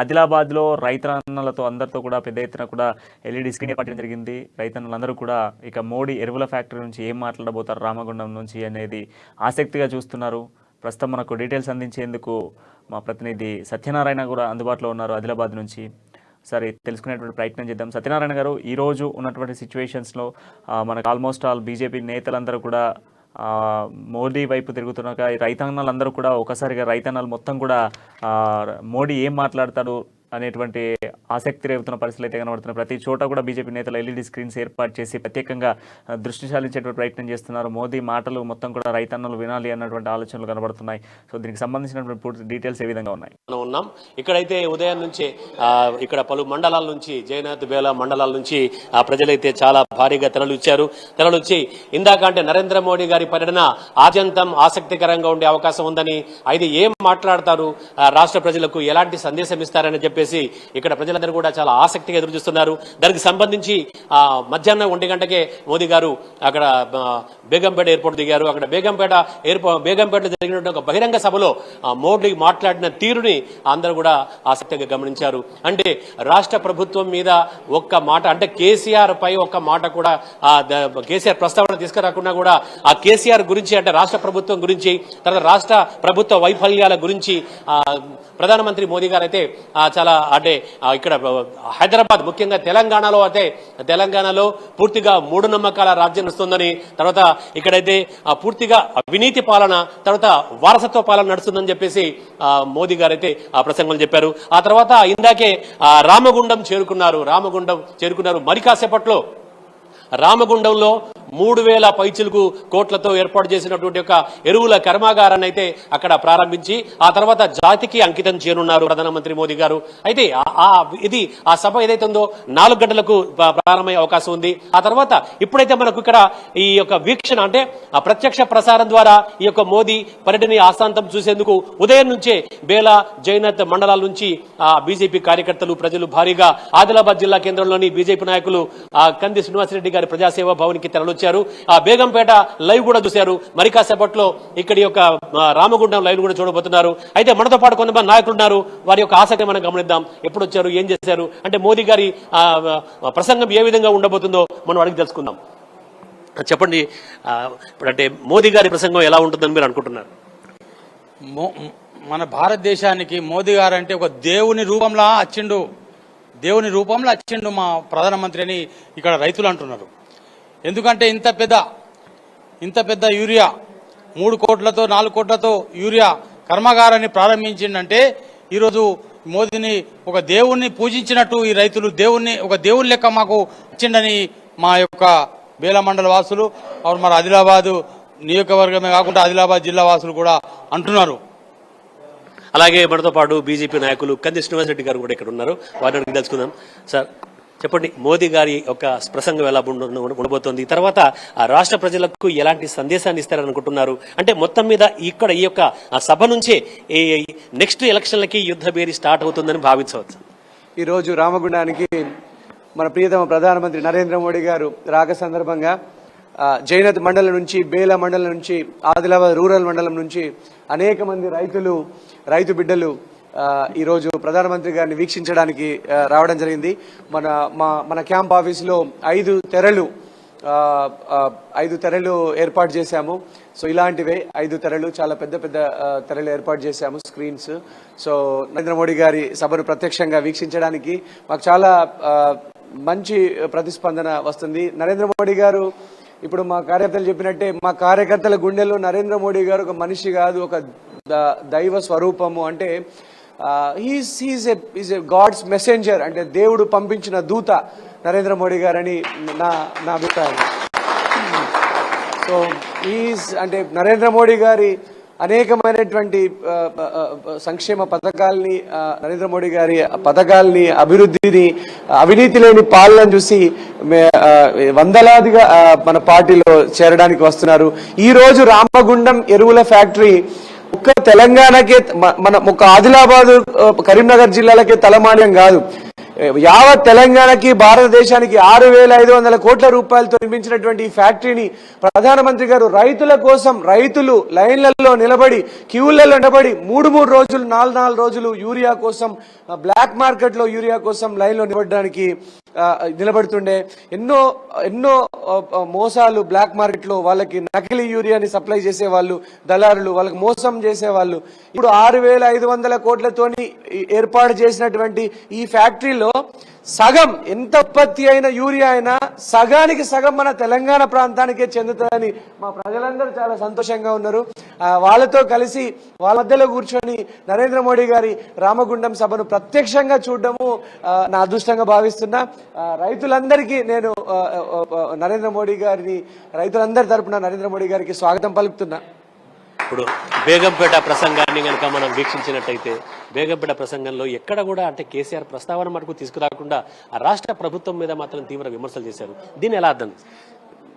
ఆదిలాబాద్లో రైతన్నలతో అందరితో కూడా పెద్ద ఎత్తున కూడా ఎల్ఈడి స్క్రీన్ పట్టడం జరిగింది. రైతన్నలందరూ కూడా ఇక మోడీ ఎరువుల ఫ్యాక్టరీ నుంచి ఏం మాట్లాడబోతారు రామగుండం నుంచి అనేది ఆసక్తిగా చూస్తున్నారు. ప్రస్తుతం మనకు డీటెయిల్స్ అందించేందుకు మా ప్రతినిధి సత్యనారాయణ కూడా అందుబాటులో ఉన్నారు ఆదిలాబాద్ నుంచి. సరే తెలుసుకునేటువంటి ప్రయత్నం చేద్దాం. సత్యనారాయణ గారు ఈరోజు ఉన్నటువంటి సిచ్యువేషన్స్లో మనకు ఆల్మోస్ట్ ఆల్ బీజేపీ నేతలందరూ కూడా మోడీ వైపు తిరుగుతున్నాక ఈ అందరూ కూడా ఒకసారిగా రైతన్నలు మొత్తం కూడా మోడీ ఏం మాట్లాడతాడు అనేటువంటి ఆసక్తి రేపుతున్న పరిస్థితులు అయితే కనబడుతున్నాయి. ప్రతి చోట కూడా బీజేపీ నేతలు ఎల్ఈడి స్క్రీన్స్ ఏర్పాటు చేసి ప్రత్యేకంగా దృష్టి సాధించేటువంటి ప్రయత్నం చేస్తున్నారు. మోదీ మాటలు మొత్తం కూడా రైతన్నలు వినాలి అన్నటువంటి ఆలోచనలు కనబడుతున్నాయి. సో దీనికి సంబంధించినటువంటి పూర్తి డీటెయిల్స్ ఏ విధంగా ఉన్నాయి? మనం ఉన్నాం. ఇక్కడైతే ఉదయం నుంచి ఇక్కడ పలు మండలాల నుంచి జయనాథ్ బేల మండలాల నుంచి ఆ ప్రజలైతే చాలా భారీగా తరలి వచ్చారు తరలి ఇందాక అంటే నరేంద్ర మోడీ గారి పర్యటన ఆద్యంతం ఆసక్తికరంగా ఉండే అవకాశం ఉందని అయితే ఏం మాట్లాడతారు? రాష్ట్ర ప్రజలకు ఎలాంటి సందేశం ఇస్తారని చెప్పేసి ఇక్కడ ప్రజలందరూ కూడా చాలా ఆసక్తిగా ఎదురు చూస్తున్నారు. దానికి సంబంధించి మధ్యాహ్నం ఒంటి గంటకే మోదీ గారు అక్కడ బేగంపేట ఎయిర్పోర్ట్ దిగారు. అక్కడ బేగంపేట ఎయిర్పోర్ట్ బేగంపేటలో జరిగిన ఒక బహిరంగ సభలో మోడీ మాట్లాడిన తీరుని అందరూ కూడా ఆసక్తిగా గమనించారు. అంటే రాష్ట్ర ప్రభుత్వం మీద ఒక్క మాట అంటే కేసీఆర్ పై ఒక్క మాట కూడా ఆ కేసీఆర్ ప్రస్తావన తీసుకురాకుండా కూడా ఆ కేసీఆర్ గురించి అంటే రాష్ట్ర ప్రభుత్వం గురించి తర్వాత రాష్ట్ర ప్రభుత్వ వైఫల్యాల గురించి ప్రధానమంత్రి మోదీ గారు అయితే చాలా అంటే ఇక్కడ ఇక్కడ హైదరాబాద్ ముఖ్యంగా తెలంగాణలో అయితే తెలంగాణలో పూర్తిగా మూఢనమ్మకాల రాజ్యం నడుస్తుందని తర్వాత ఇక్కడైతే ఆ, పూర్తిగా అవినీతి పాలన తర్వాత వారసత్వ పాలన నడుస్తుందని చెప్పేసి మోదీ గారు అయితే ఆ ప్రసంగం చెప్పారు. ఆ తర్వాత ఇందాకే రామగుండం చేరుకున్నారు రామగుండం చేరుకున్నారు. మరి కాసేపట్లో రామగుండంలో మూడు వేల పైచులకు కోట్లతో ఏర్పాటు చేసినటువంటి ఒక ఎరువుల కర్మాగారాన్ని అయితే అక్కడ ప్రారంభించి ఆ తర్వాత జాతికి అంకితం చేయనున్నారు ప్రధానమంత్రి మోదీ గారు. అయితే ఆ- ఇది ఆ సభ ఏదైతే ఉందో నాలుగు గంటలకు ప్రారంభమయ్యే అవకాశం ఉంది. ఆ తర్వాత ఇప్పుడైతే మనకు ఇక్కడ ఈ యొక్క వీక్షణ అంటే ఆ ప్రత్యక్ష ప్రసారం ద్వారా ఈ యొక్క మోదీ పర్యటన ఆశాంతం చూసేందుకు ఉదయం నుంచే బేలా జైనత్ మండలాల నుంచి ఆ బీజేపీ కార్యకర్తలు ప్రజలు భారీగా ఆదిలాబాద్ జిల్లా కేంద్రంలోని బీజేపీ నాయకులు ఆ కంది శ్రీనివాసరెడ్డి గారి ప్రజాసేవ భవన్ తెరలొచ్చారు. ఆ బేగంపేట లైవ్ కూడా చూశారు. మరి కాసేపట్లో ఇక్కడి యొక్క రామగుండం లైవ్ కూడా చూడబోతున్నారు. అయితే మనతో పాటు కొంతమంది నాయకులు ఉన్నారు వారి యొక్క ఆసక్తి మనం గమనిద్దాం. ఎప్పుడు వచ్చారు ఏం చేశారు? అంటే మోదీ గారి ఆ, ప్రసంగం ఏ విధంగా ఉండబోతుందో మనం అడిగి తెలుసుకుందాం. చెప్పండి ఆ, మోదీ గారి ప్రసంగం ఎలా ఉంటుందని మీరు అనుకుంటున్నారు? మన భారతదేశానికి మోదీ గారు అంటే ఒక దేవుని రూపంలా వచ్చిండు దేవుని రూపంలో వచ్చిండు మా ప్రధానమంత్రి అని ఇక్కడ రైతులు అంటున్నారు. ఎందుకంటే ఇంత పెద్ద ఇంత పెద్ద యూరియా మూడు కోట్లతో నాలుగు కోట్లతో యూరియా కర్మాగారాన్ని ప్రారంభించిండంటే ఈరోజు మోదీని ఒక దేవుణ్ణి పూజించినట్టు ఈ రైతులు దేవుణ్ణి ఒక దేవుని లెక్క మాకు ఇచ్చిండని మా యొక్క బేల మండల వాసులు మరి ఆదిలాబాదు నియోజకవర్గమే కాకుండా ఆదిలాబాద్ జిల్లా వాసులు కూడా అంటున్నారు. అలాగే మనతో పాటు బీజేపీ నాయకులు కంది శ్రీనివాసరెడ్డి గారు కూడా ఇక్కడ ఉన్నారు. వారిని అడిగి తెలుసుకుందాం. సార్ చెప్పండి మోదీ గారి యొక్క ప్రసంగం ఎలా ఉండబోతోంది? తర్వాత ఆ రాష్ట్ర ప్రజలకు ఎలాంటి సందేశాన్ని ఇస్తారని అనుకుంటున్నారు అంటే మొత్తం మీద ఇక్కడ ఈ యొక్క సభ నుంచే ఈ నెక్స్ట్ ఎలక్షన్లకి యుద్ధ బేరీ స్టార్ట్ అవుతుందని భావించవచ్చు? ఈరోజు రామగుండానికి మన ప్రియతమ ప్రధానమంత్రి నరేంద్ర మోడీ గారు రాక సందర్భంగా జైనత్ మండలం నుంచి బేల మండలం నుంచి ఆదిలాబాద్ రూరల్ మండలం నుంచి అనేక మంది రైతులు రైతు బిడ్డలు ఈరోజు ప్రధానమంత్రి గారిని వీక్షించడానికి రావడం జరిగింది. మన మా మన క్యాంప్ ఆఫీసులో ఐదు తెరలు ఐదు తెరలు ఏర్పాటు చేశాము. సో ఇలాంటివే ఐదు తెరలు చాలా పెద్ద పెద్ద తెరలు ఏర్పాటు చేశాము స్క్రీన్స్. సో నరేంద్ర మోడీ గారి సభను ప్రత్యక్షంగా వీక్షించడానికి మాకు చాలా మంచి ప్రతిస్పందన వస్తుంది. నరేంద్ర మోడీ గారు ఇప్పుడు మా కార్యకర్తలు చెప్పినట్టే మా కార్యకర్తల గుండెల్లో నరేంద్ర మోడీ గారు ఒక మనిషి కాదు ఒక ద- దైవ స్వరూపము. అంటే he's he's a is a God's messenger అంటే దేవుడు పంపించిన దూత నరేంద్ర మోడీ గారని నా నా అభిప్రాయం. సో ఈజ్ అంటే నరేంద్ర మోడీ గారి అనేకమైనటువంటి సంక్షేమ పథకాల్ని నరేంద్ర మోడీ గారి పథకాల్ని అభివృద్ధిని అవినీతి లేని పాలన చూసి వందలాదిగా మన పార్టీలో చేరడానికి వస్తున్నారు. ఈ రోజు రామగుండం ఎరువుల ఫ్యాక్టరీ ఒక్క తెలంగాణకే మన ఒక ఆదిలాబాద్ కరీంనగర్ జిల్లాలకే తలమాన్యం కాదు. యావత్ తెలంగాణకి భారతదేశానికి ఆరు వేల ఐదు వందల కోట్ల రూపాయలతో నిర్మించినటువంటి ఈ ఫ్యాక్టరీని ప్రధానమంత్రి గారు రైతుల కోసం రైతులు లైన్లలో నిలబడి క్యూలలో నిలబడి మూడు మూడు రోజులు నాలుగు నాలుగు రోజులు యూరియా కోసం బ్లాక్ మార్కెట్లో యూరియా కోసం లైన్లో నిలబడడానికి నిలబడుతుండే. ఎన్నో ఎన్నో మోసాలు బ్లాక్ మార్కెట్లో వాళ్ళకి నకిలీ యూరియాని సప్లై చేసే వాళ్ళు దళారులు వాళ్ళకి మోసం చేసే వాళ్ళు ఇప్పుడు ఆరు వేల ఐదు వందల కోట్లతోని ఏర్పాటు చేసినటువంటి ఈ ఫ్యాక్టరీలో సగం ఎంత ఉత్పత్తి అయిన యూరియా అయినా సగానికి సగం మన తెలంగాణ ప్రాంతానికే చెందుతుందని మా ప్రజలందరూ చాలా సంతోషంగా ఉన్నారు. వాళ్ళతో కలిసి వాళ్ళ మధ్యలో కూర్చొని నరేంద్ర మోడీ గారి రామగుండం సభను ప్రత్యక్షంగా చూడడము నా అదృష్టంగా భావిస్తున్నా. రైతులందరికీ నేను నరేంద్ర మోడీ గారిని రైతులందరి తరపున నరేంద్ర మోడీ గారికి స్వాగతం పలుకుతున్నా. ఇప్పుడు బేగంపేట ప్రసంగాన్ని కనుక మనం వీక్షించినట్టయితే బేగంపేట ప్రసంగంలో ఎక్కడ కూడా అంటే కేసీఆర్ ప్రస్తావన మటుకు తీసుకురాకుండా ఆ రాష్ట్ర ప్రభుత్వం మీద మాత్రం తీవ్ర విమర్శలు చేశారు. దీన్ని ఎలా అర్థం?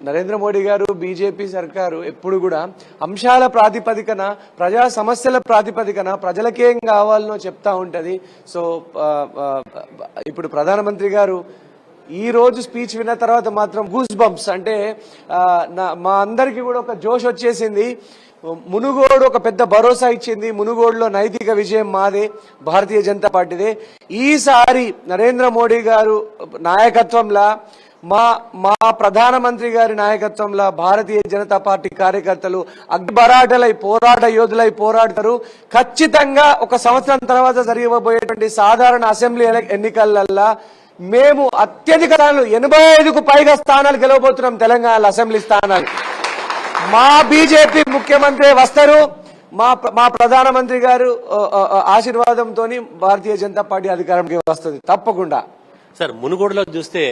నరేంద్ర మోడీ గారు బీజేపీ సర్కారు ఎప్పుడు కూడా అంశాల ప్రాతిపదికన ప్రజా సమస్యల ప్రాతిపదికన ప్రజలకేం కావాలనో చెప్తా ఉంటుంది. సో ఇప్పుడు ప్రధానమంత్రి గారు ఈ రోజు స్పీచ్ విన్న తర్వాత మాత్రం గూస్ బంప్స్ అంటే నా- మా అందరికీ కూడా ఒక జోష్ వచ్చేసింది. మునుగోడు ఒక పెద్ద భరోసా ఇచ్చింది. మునుగోడులో నైతిక విజయం మాదే భారతీయ జనతా పార్టీదే. ఈసారి నరేంద్ర మోడీ గారు నాయకత్వంలో మా మా ప్రధానమంత్రి గారి నాయకత్వంలో భారతీయ జనతా పార్టీ కార్యకర్తలు అగ్బరాటలై పోరాట యోధులై పోరాడతారు. ఖచ్చితంగా ఒక సంవత్సరం తర్వాత జరగబోయేటువంటి సాధారణ అసెంబ్లీ ఎన్నికలల్లో మేము అత్యధిక స్థానాలు ఎనభై ఐదుకు పైగా స్థానాలు గెలవబోతున్నాం తెలంగాణ అసెంబ్లీ స్థానాలు. మా బీజేపీ ముఖ్యమంత్రి వస్తారు. మా మా ప్రధానమంత్రి గారు ఆశీర్వాదంతో ఆశీర్వాదంతోని భారతీయ జనతా పార్టీ అధికారంకి వస్తుంది. తప్పకుండా. సార్ మునుగోడులో చూస్తే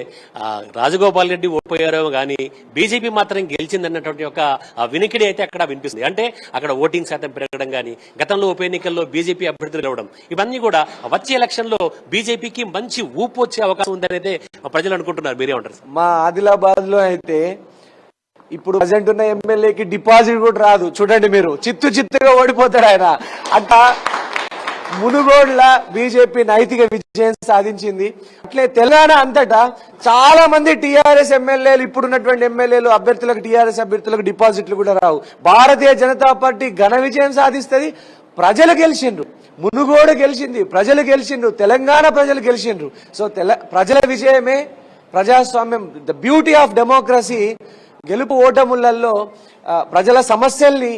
రాజగోపాల్ రెడ్డి ఓడిపోయారేమో కానీ బీజేపీ మాత్రం గెలిచిందన్నటువంటి ఒక వినికిడి అయితే అక్కడ వినిపిస్తుంది. అంటే అక్కడ ఓటింగ్ శాతం పెరగడం కానీ గతంలో ఉప ఎన్నికల్లో బీజేపీ అభ్యర్థులు గెలవడం ఇవన్నీ కూడా వచ్చే ఎలక్షన్లో బీజేపీకి మంచి ఊపు వచ్చే అవకాశం ఉందనేదే ప్రజలు అనుకుంటున్నారు. మీరేమంటారు ఉంటారు మా ఆదిలాబాద్లో అయితే ఇప్పుడు ప్రజెంట్ ఉన్న ఎమ్మెల్యేకి డిపాజిట్ కూడా రాదు. చూడండి మీరు చిత్తు చిత్తుగా ఓడిపోతాడు ఆయన. అట్లా మునుగోడ్ల బీజేపీ నైతిక విజయం సాధించింది. అట్లే తెలంగాణ అంతటా చాలా మంది టీఆర్ఎస్ ఎమ్మెల్యేలు ఇప్పుడున్నటువంటి ఎమ్మెల్యేలు అభ్యర్థులకు టీఆర్ఎస్ అభ్యర్థులకు డిపాజిట్లు కూడా రావు. భారతీయ జనతా పార్టీ ఘన విజయం సాధిస్తుంది. ప్రజలు గెలిచిండ్రు. మునుగోడు గెలిచింది. ప్రజలు గెలిచిండ్రు. తెలంగాణ ప్రజలు గెలిచిండ్రు. సో తెల ప్రజల విజయమే ప్రజాస్వామ్యం. ద బ్యూటీ ఆఫ్ డెమోక్రసీ గెలుపు ఓటములలో ప్రజల సమస్యల్ని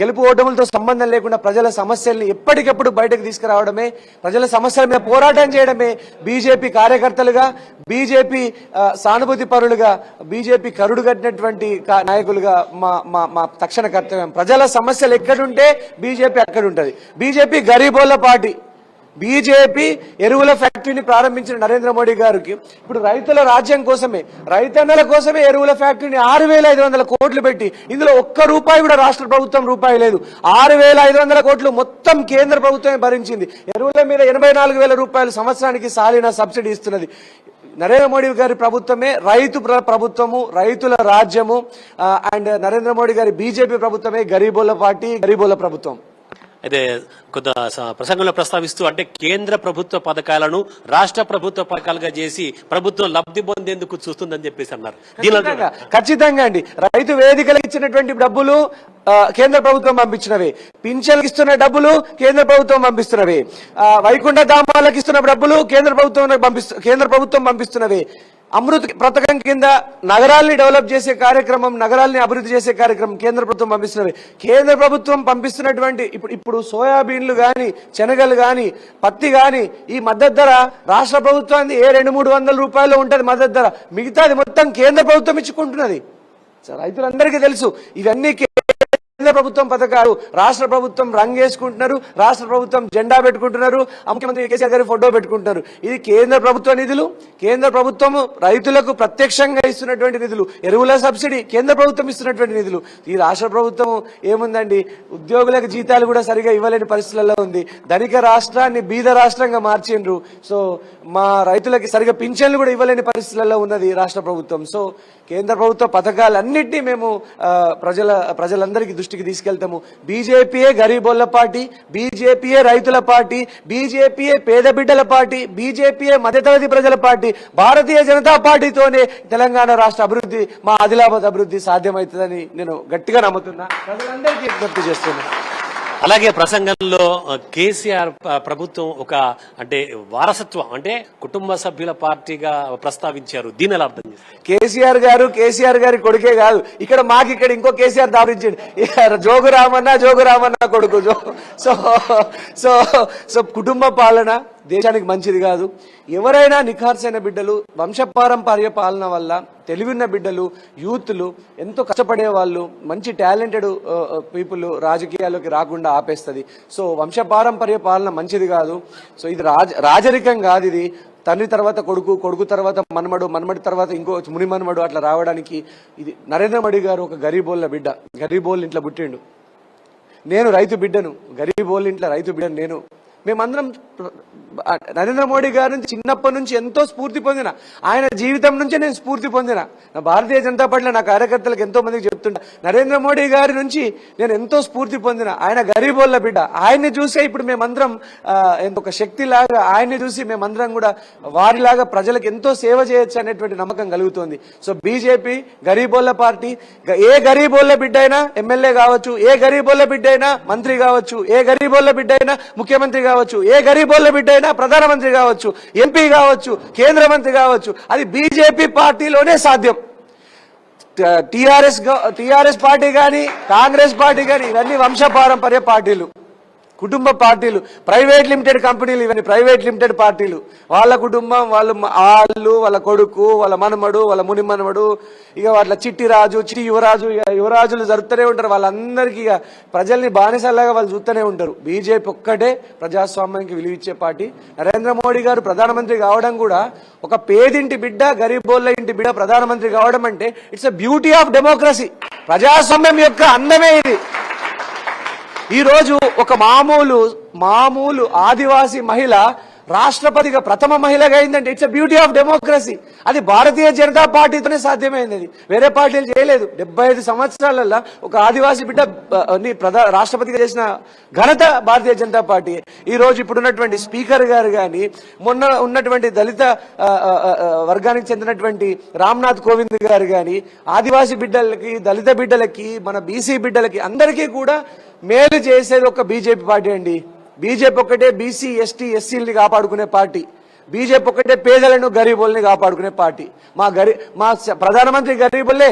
గెలుపు ఓటములతో సంబంధం లేకుండా ప్రజల సమస్యల్ని ఎప్పటికప్పుడు బయటకు తీసుకురావడమే ప్రజల సమస్యల మీద పోరాటం చేయడమే బీజేపీ కార్యకర్తలుగా బీజేపీ సానుభూతి పరులుగా బీజేపీ కరుడు కట్టినటువంటి నాయకులుగా మా మా మా తక్షణ కర్తవ్యం. ప్రజల సమస్యలు ఎక్కడుంటే బీజేపీ అక్కడుంటుంది. బీజేపీ గరీబోళ్ళ పార్టీ. బీజేపీ ఎరువుల ఫ్యాక్టరీని ప్రారంభించిన నరేంద్ర మోడీ గారికి ఇప్పుడు రైతుల రాజ్యం కోసమే రైతన్నల కోసమే ఎరువుల ఫ్యాక్టరీని ఆరు వేల ఐదు వందల కోట్లు పెట్టి ఇందులో ఒక్క రూపాయి కూడా రాష్ట్ర ప్రభుత్వం రూపాయి లేదు. ఆరు వేల ఐదు వందల కోట్లు మొత్తం కేంద్ర ప్రభుత్వమే భరించింది. ఎరువుల మీద ఎనభై నాలుగు వేల రూపాయలు సంవత్సరానికి సాలిన సబ్సిడీ ఇస్తున్నది. నరేంద్ర మోడీ గారి ప్రభుత్వమే రైతు ప్రభుత్వము రైతుల రాజ్యము అండ్ నరేంద్ర మోడీ గారి బీజేపీ ప్రభుత్వమే గరీబుల పార్టీ గరీబోల ప్రభుత్వం. అయితే కొంత ప్రసంగంలో ప్రస్తావిస్తూ అంటే కేంద్ర ప్రభుత్వ పథకాలను రాష్ట్ర ప్రభుత్వ పథకాలుగా చేసి ప్రభుత్వం లబ్ధి పొందేందుకు చూస్తుందని చెప్పేసి అన్నారు. దీనిలో ఖచ్చితంగా అండి. రైతు వేదికలకు ఇచ్చినటువంటి డబ్బులు కేంద్ర ప్రభుత్వం పంపించినవి. పింఛన్లకు ఇస్తున్న డబ్బులు కేంద్ర ప్రభుత్వం పంపిస్తున్నవి. వైకుంఠ ధామాలకు ఇస్తున్న డబ్బులు కేంద్ర ప్రభుత్వం పంపిస్తు కేంద్ర ప్రభుత్వం పంపిస్తున్నవి. అమృత్ పథకం కింద నగరాల్ని డెవలప్ చేసే కార్యక్రమం నగరాల్ని అభివృద్ధి చేసే కార్యక్రమం కేంద్ర ప్రభుత్వం పంపిస్తున్నవి కేంద్ర ప్రభుత్వం పంపిస్తున్నటువంటి ఇప్పుడు ఇప్పుడు సోయాబీన్లు కానీ శనగలు కానీ పత్తి కానీ ఈ మద్దతు ధర రాష్ట్ర ప్రభుత్వానికి ఏ రెండు మూడు వందల రూపాయలు ఉంటుంది మద్దతు ధర. మిగతాది మొత్తం కేంద్ర ప్రభుత్వం ఇచ్చుకుంటున్నది. రైతులందరికీ తెలుసు ఇవన్నీ కేంద్ర ప్రభుత్వం పథకాలు రాష్ట్ర ప్రభుత్వం రంగేసుకుంటున్నారు రాష్ట్ర ప్రభుత్వం జెండా పెట్టుకుంటున్నారు ముఖ్యమంత్రి కేసీఆర్ గారి ఫోటో పెట్టుకుంటున్నారు. ఇది కేంద్ర ప్రభుత్వ నిధులు కేంద్ర ప్రభుత్వం రైతులకు ప్రత్యక్షంగా ఇస్తున్నటువంటి నిధులు ఎరువుల సబ్సిడీ కేంద్ర ప్రభుత్వం ఇస్తున్నటువంటి నిధులు. ఈ రాష్ట్ర ప్రభుత్వం ఏముందండి? ఉద్యోగులకు జీతాలు కూడా సరిగా ఇవ్వలేని పరిస్థితులలో ఉంది. ధనిక రాష్ట్రాన్ని బీద రాష్ట్రంగా మార్చిండ్రు. సో మా రైతులకి సరిగా పింఛన్లు కూడా ఇవ్వలేని పరిస్థితులలో ఉన్నది రాష్ట్ర ప్రభుత్వం. సో కేంద్ర ప్రభుత్వ పథకాలన్నింటినీ మేము ప్రజల ప్రజలందరికీ దృష్టికి తీసుకెళ్తాము. బీజేపీయే గరీబోళ్ళ పార్టీ బీజేపీయే రైతుల పార్టీ బీజేపీయే పేద బిడ్డల పార్టీ బీజేపీయే మధ్యతరగతి ప్రజల పార్టీ భారతీయ జనతా పార్టీతోనే తెలంగాణ రాష్ట్ర అభివృద్ధి మా ఆదిలాబాద్ అభివృద్ధి సాధ్యమవుతుందని నేను గట్టిగా నమ్ముతున్నా. ప్రజలందరికీ విజ్ఞప్తి చేస్తున్నా. అలాగే ప్రసంగంలో కేసీఆర్ ప్రభుత్వం ఒక అంటే వారసత్వం అంటే కుటుంబ సభ్యుల పార్టీగా ప్రస్తావించారు. దీని ఎలా అర్థం కేసీఆర్ గారు కేసీఆర్ గారి కొడుకే కాదు. ఇక్కడ మాకు ఇక్కడ ఇంకో కేసీఆర్ దావరించాడు జోగు రామన్న జోగు రామన్న కొడుకు. జో సో సో సో కుటుంబ పాలన దేశానికి మంచిది కాదు. ఎవరైనా నిఖార్సైన బిడ్డలు వంశపారంపర్య పాలన వల్ల తెలివిన్న బిడ్డలు యూత్లు ఎంతో కష్టపడే వాళ్ళు మంచి టాలెంటెడ్ పీపుల్ రాజకీయాల్లోకి రాకుండా ఆపేస్తుంది. సో వంశపారంపర్య పాలన మంచిది కాదు. సో ఇది రాజ రాజరికం కాదు ఇది. తండ్రి తర్వాత కొడుకు కొడుకు తర్వాత మన్మడు మన్మడి తర్వాత ఇంకో ముని మన్మడు అట్లా రావడానికి ఇది నరేంద్ర మోడీ గారు ఒక గరీబోళ్ళ బిడ్డ గరీబోళ్ళ ఇంట్లో పుట్టిండు. నేను రైతు బిడ్డను గరీబోళ్ళ ఇంట్లో రైతు బిడ్డను నేను. మేమందరం నరేంద్ర మోడీ గారి నుంచి చిన్నప్పటి నుంచి ఎంతో స్ఫూర్తి పొందిన ఆయన జీవితం నుంచే నేను స్ఫూర్తి పొందిన నా భారతీయ జనతా పార్టీలో నా కార్యకర్తలకు ఎంతో మందికి చెప్తుంటా నరేంద్ర మోడీ గారి నుంచి నేను ఎంతో స్ఫూర్తి పొందిన ఆయన గరీబోళ్ళ బిడ్డ ఆయన్ని చూసే ఇప్పుడు మేమందరం ఒక శక్తి లాగా ఆయన్ని చూసి మేమందరం కూడా వారిలాగా ప్రజలకు ఎంతో సేవ చేయొచ్చు అనేటువంటి నమ్మకం కలుగుతోంది. సో బీజేపీ గరీబోళ్ళ పార్టీ ఏ గరీబోళ్ళ బిడ్డ అయినా ఎమ్మెల్యే కావచ్చు ఏ గరీబోళ్ళ బిడ్డ అయినా మంత్రి కావచ్చు ఏ గరీబోళ్ళ బిడ్డ అయినా ముఖ్యమంత్రి కావచ్చు ఏ గరీబ్ గరీబోళ్ళ బిడ్డ అయినా ప్రధానమంత్రి కావచ్చు ఎంపీ కావచ్చు కేంద్ర మంత్రి కావచ్చు అది బీజేపీ పార్టీలోనే సాధ్యం. టిఆర్ఎస్ టిఆర్ఎస్ పార్టీ కానీ కాంగ్రెస్ పార్టీ కానీ ఇవన్నీ వంశపారంపర్య పార్టీలు. కుటుంబ పార్టీలు ప్రైవేట్ లిమిటెడ్ కంపెనీలు ఇవన్నీ ప్రైవేట్ లిమిటెడ్ పార్టీలు. వాళ్ళ కుటుంబం వాళ్ళు వాళ్ళు వాళ్ళ కొడుకు వాళ్ళ మనమడు వాళ్ళ ముని మనమడు ఇక వాళ్ళ చిట్టి రాజు చిట్టి యువరాజు ఇక యువరాజులు జరుపుతూనే ఉంటారు. వాళ్ళందరికీ ఇక ప్రజల్ని బానిసలాగా వాళ్ళు చూస్తూనే ఉంటారు. బీజేపీ ఒక్కటే ప్రజాస్వామ్యానికి విలువిచ్చే పార్టీ. నరేంద్ర మోడీ గారు ప్రధానమంత్రి కావడం కూడా ఒక పేదింటి బిడ్డ గరీబోళ్ళ ఇంటి బిడ్డ ప్రధానమంత్రి కావడం అంటే it's a beauty of democracy. ప్రజాస్వామ్యం యొక్క అందమే ఇది. ఈరోజు ఒక మామూలు మామూలు ఆదివాసీ మహిళ రాష్ట్రపతిగా ప్రథమ మహిళగా అయిందంటే ఇట్స్ బ్యూటీ ఆఫ్ డెమోక్రసీ అది భారతీయ జనతా పార్టీతోనే సాధ్యమైంది. అది వేరే పార్టీలు చేయలేదు. డెబ్బై ఐదు సంవత్సరాలలో ఒక ఆదివాసీ బిడ్డ ని ప్రధా రాష్ట్రపతిగా చేసిన ఘనత భారతీయ జనతా పార్టీ. ఈ రోజు ఇప్పుడున్నటువంటి స్పీకర్ గారు కానీ మొన్న ఉన్నటువంటి దళిత వర్గానికి చెందినటువంటి రామ్నాథ్ కోవింద్ గారు కానీ ఆదివాసీ బిడ్డలకి దళిత బిడ్డలకి మన బీసీ బిడ్డలకి అందరికీ కూడా మేలు చేసేది ఒక బీజేపీ పార్టీ అండి. బీజేపీ ఒక్కటే బీసీ ఎస్టీ ఎస్సీలని కాపాడుకునే పార్టీ. బీజేపీ ఒక్కటే పేదలను గరీబుల్ని కాపాడుకునే పార్టీ. మా గరీ మా ప్రధానమంత్రి గరీబుల్లే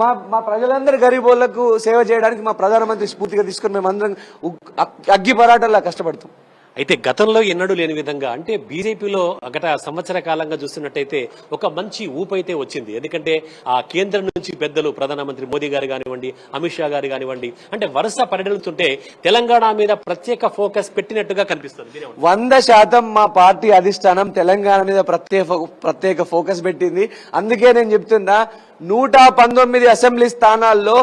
మా మా ప్రజలందరి గరీబులకు సేవ చేయడానికి మా ప్రధానమంత్రి స్ఫూర్తిగా తీసుకుని మేమందరం అగ్గి పరాటంలా కష్టపడతాం. అయితే గతంలో ఎన్నడూ లేని విధంగా అంటే బీజేపీలో గత సంవత్సర కాలంగా చూస్తున్నట్టయితే ఒక మంచి ఊపు అయితే వచ్చింది. ఎందుకంటే ఆ కేంద్రం నుంచి పెద్దలు ప్రధానమంత్రి మోదీ గారు కానివ్వండి అమిత్ షా గారు కానివ్వండి అంటే వరుస పర్యటనలుతుంటే తెలంగాణ మీద ప్రత్యేక ఫోకస్ పెట్టినట్టుగా కనిపిస్తుంది. వంద శాతం మా పార్టీ అధిష్టానం తెలంగాణ మీద ప్రత్యేక ప్రత్యేక ఫోకస్ పెట్టింది. అందుకే నేను చెప్తున్నా నూట పంతొమ్మిది అసెంబ్లీ స్థానాల్లో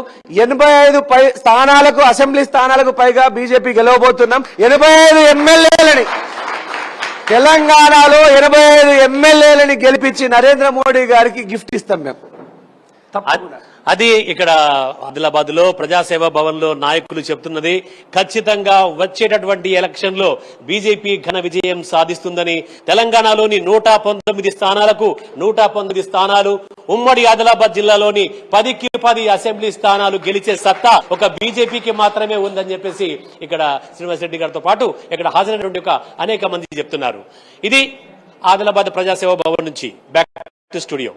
ఎనభై ఐదు పై స్థానాలకు అసెంబ్లీ స్థానాలకు పైగా బీజేపీ గెలవబోతున్నాం. ఎనభై ఐదు ఎమ్మెల్యేలని. తెలంగాణలో ఎనభై ఐదు ఎమ్మెల్యేలని గెలిపించి నరేంద్ర మోడీ గారికి గిఫ్ట్ ఇస్తాం మేము. తప్పకుండా. అది ఇక్కడ ఆదిలాబాద్లో ప్రజాసేవ భవన్లో నాయకులు చెప్తున్నది. ఖచ్చితంగా వచ్చేటటువంటి ఎలక్షన్లో బీజేపీ ఘన విజయం సాధిస్తుందని తెలంగాణలోని నూట పంతొమ్మిది స్థానాలకు నూట పంతొమ్మిది స్థానాలు ఉమ్మడి ఆదిలాబాద్ జిల్లాలోని పదికి పది అసెంబ్లీ స్థానాలు గెలిచే సత్తా ఒక బీజేపీకి మాత్రమే ఉందని చెప్పేసి ఇక్కడ శ్రీనివాస్ రెడ్డి గారితో పాటు ఇక్కడ హాజరైనటువంటి ఒక అనేక మంది చెప్తున్నారు. ఇది ఆదిలాబాద్ ప్రజాసేవ భవన్ నుంచి. Back to studio